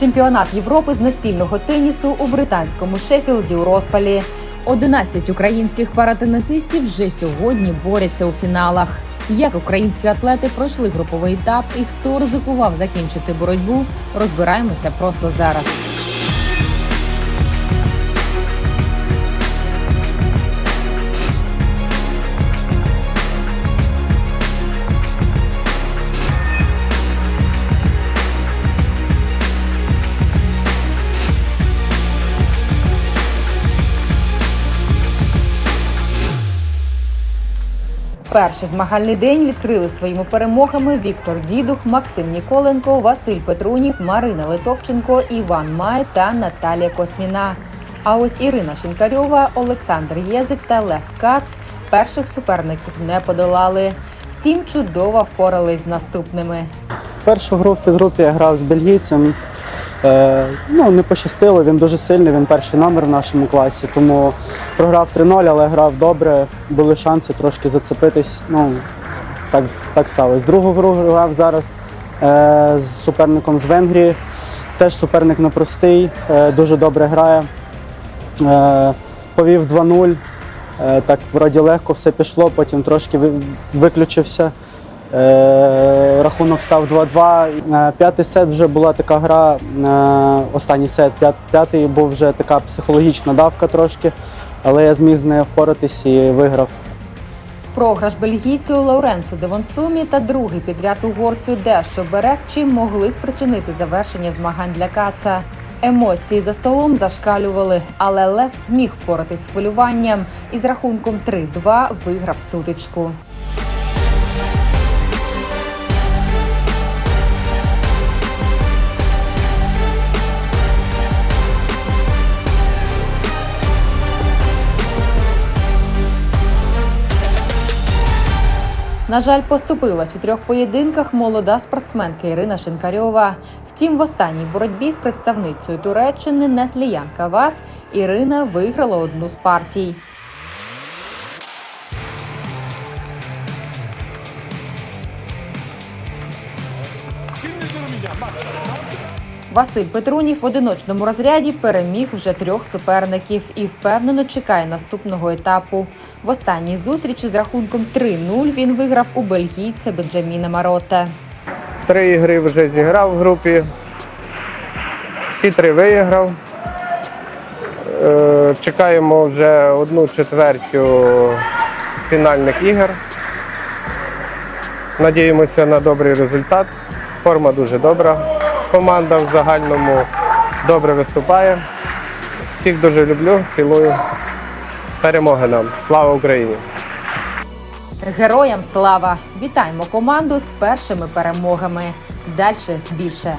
Чемпіонат Європи з настільного тенісу у британському Шеффілді у розпалі. 11 українських паратенесистів вже сьогодні борються у фіналах. Як українські атлети пройшли груповий етап і хто ризикував закінчити боротьбу, розбираємося просто зараз. Перший змагальний день відкрили своїми перемогами Віктор Дідух, Максим Ніколенко, Василь Петрунів, Марина Литовченко, Іван Май та Наталія Косміна. А ось Ірина Шинкарьова, Олександр Єзик та Лев Кац перших суперників не подолали. Втім, чудово впорались з наступними. Першу гру в підгрупі я грав з бельгійцем. Е, ну, не пощастило, він дуже сильний, він перший номер в нашому класі, тому програв 3-0, але грав добре, були шанси трошки зацепитись. Ну, так, так сталося. Другу гру грав зараз е, з суперником з Венгрії. Теж суперник непростий, е, дуже добре грає. Е, повів 2-0. Е, так, вроді легко все пішло, потім трошки виключився. Е, рахунок став 2-2. Е, П'ятий сет вже була така гра. е, Останній сет, п'ятий був вже така психологічна давка трошки, але я зміг з нею впоратись і виграв. Програш бельгійцю Лауренцу Девонсумі та другий підряд угорцю Дешо Берекчі могли спричинити завершення змагань для Каца. Емоції за столом зашкалювали, але Лев зміг впоратись з хвилюванням і з рахунком 3-2 виграв сутичку. На жаль, поступилась у трьох поєдинках молода спортсменка Ірина Шинкарьова. Втім, в останній боротьбі з представницею Туреччини Несліянка Вас Ірина виграла одну з партій. Василь Петрунів в одиночному розряді переміг вже трьох суперників і впевнено чекає наступного етапу. В останній зустрічі з рахунком 3-0 він виграв у бельгійця Бенджаміна Мароте. Три ігри вже зіграв в групі. Всі три виграв. Е, Чекаємо вже одну четвертю фінальних ігор. Надіємося на добрий результат. Форма дуже добра. Команда в загальному добре виступає. Всіх дуже люблю, цілую. Перемоги нам. Слава Україні! Героям слава! Вітаємо команду з першими перемогами. Далі більше.